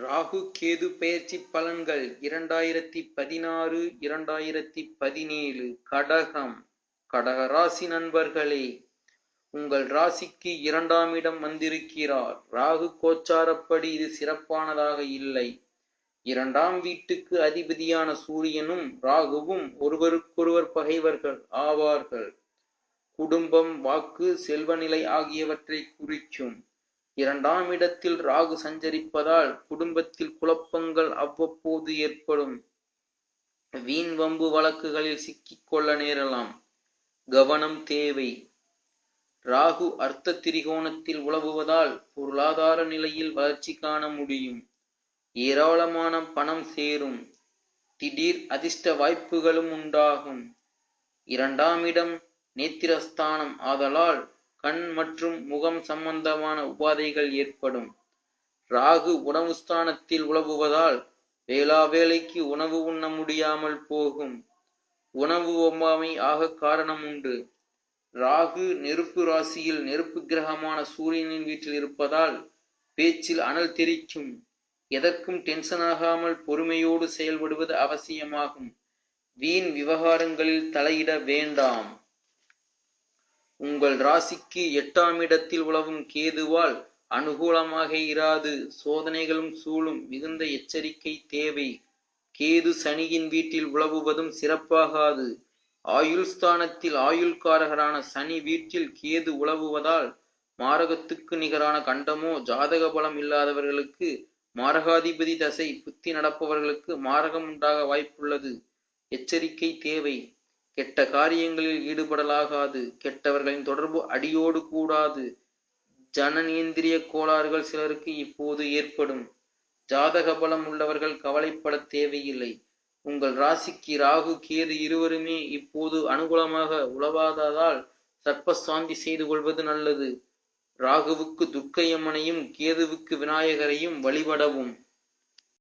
ராகு கேது பெயர்ச்சி பலன்கள் இரண்டாயிரத்தி பதினாறு இரண்டாயிரத்தி பதினேழு. கடகம். கடக ராசி நண்பர்களே உங்கள் ராசிக்கு இரண்டாம் இடம் வந்திருக்கிறார். ராகு கோச்சாரப்படி இது சிறப்பானதாக இல்லை. இரண்டாம் வீட்டுக்கு அதிபதியான சூரியனும் ராகுவும் ஒருவருக்கொருவர் பகைவர்கள் ஆவார்கள். குடும்பம் வாக்கு செல்வநிலை ஆகியவற்றை குறிக்கும். இரண்டாம் இடத்தில் ராகு சஞ்சரிப்பதால் குடும்பத்தில் குழப்பங்கள் அவ்வப்போது ஏற்படும். வீண் வம்பு வழக்குகளில் சிக்கிக்கொள்ள நேரலாம். கவனம் தேவை. ராகு அர்த்த திரிகோணத்தில் உழவுவதால் பொருளாதார நிலையில் வளர்ச்சி காண முடியும். ஏராளமான பணம் சேரும். திடீர் அதிர்ஷ்ட வாய்ப்புகளும் உண்டாகும். இரண்டாம் இடம் நேத்திரஸ்தானம். ஆதலால் கண் மற்றும் முகம் சம்பந்தமான உபாதைகள் ஏற்படும். ராகு உணவு ஸ்தானத்தில் உழவுவதால் வேளா வேலைக்கு உணவு உண்ண முடியாமல் போகும். உணவு ஒவ்வாமை ஆக காரணம் உண்டு. ராகு நெருப்பு ராசியில் நெருப்பு கிரகமான சூரியனின் வீட்டில் இருப்பதால் பேச்சில் அனல் தெரிக்கும் எதற்கும் டென்ஷன் ஆகாமல் பொறுமையோடு செயல்படுவது அவசியமாகும். வீண் விவகாரங்களில் தலையிட வேண்டாம். உங்கள் ராசிக்கு எட்டாம் இடத்தில் உழவும் கேதுவால் அனுகூலமாக இராது. சோதனைகளும் சூழும் மிகுந்த எச்சரிக்கை தேவை. கேது சனியின் வீட்டில் உழவுவதும் சிறப்பாகாது. ஆயுள் ஸ்தானத்தில் ஆயுள்காரகரான சனி வீட்டில் கேது உழவுவதால் மாரகத்துக்கு நிகரான கண்டமோ ஜாதக பலம் இல்லாதவர்களுக்கு மாரகாதிபதி தசை புத்தி நடப்பவர்களுக்கு மாரகம் உண்டாக வாய்ப்புள்ளது. எச்சரிக்கை தேவை. கெட்ட காரியங்களில் ஈடுபடலாகாது. கெட்டவர்களின் தொடர்பு அடியோடு கூடாது. ஜனநேந்திரிய கோளாறுகள் சிலருக்கு இப்போது ஏற்படும். ஜாதக பலம் உள்ளவர்கள் கவலைப்பட தேவையில்லை. உங்கள் ராசிக்கு ராகு கேது இருவருமே இப்போது அனுகூலமாக உழவாததால் சர்ப்பசாந்தி செய்து கொள்வது நல்லது. ராகுவுக்கு துர்க்கையம்மனையும் கேதுவுக்கு விநாயகரையும் வழிபடவும்.